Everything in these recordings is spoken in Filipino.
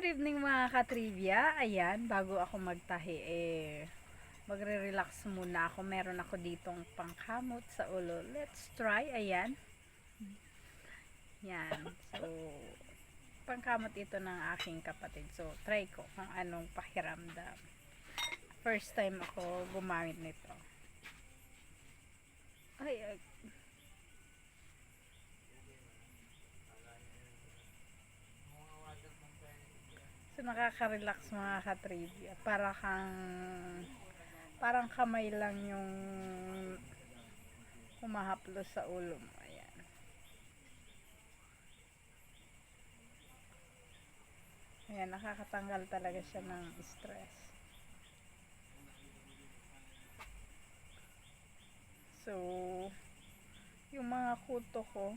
Good evening mga katrivia. Ayan, bago ako magtahi, eh, magre-relax muna ako. Meron ako ditong pangkamot sa ulo. Let's try. Ayan. Yan. So, pangkamot ito ng aking kapatid. So, try ko kung anong pakiramdam. First time ako gumamit nito. So, nakaka-relax mga katrivia. Para kang, parang kamay lang yung humahaplo sa ulo mo. Ayan. Ayan, nakakatanggal talaga siya ng stress. So, yung mga kuto ko,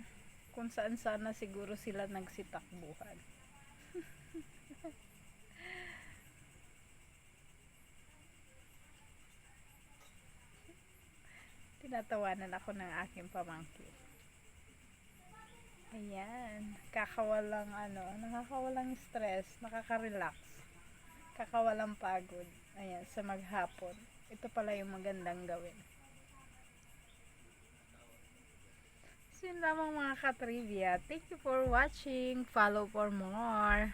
kung saan sana siguro sila nagsitakbuhan. Tinatawanan ako ng aking pamangkin. Ayan, kakawalang ano, nakakawalang stress, nakaka-relax, kakawalang pagod. Ayan, sa maghapon. Ito pala yung magandang gawin. So yun lamang mga ka-trivia. Thank you for watching. Follow for more.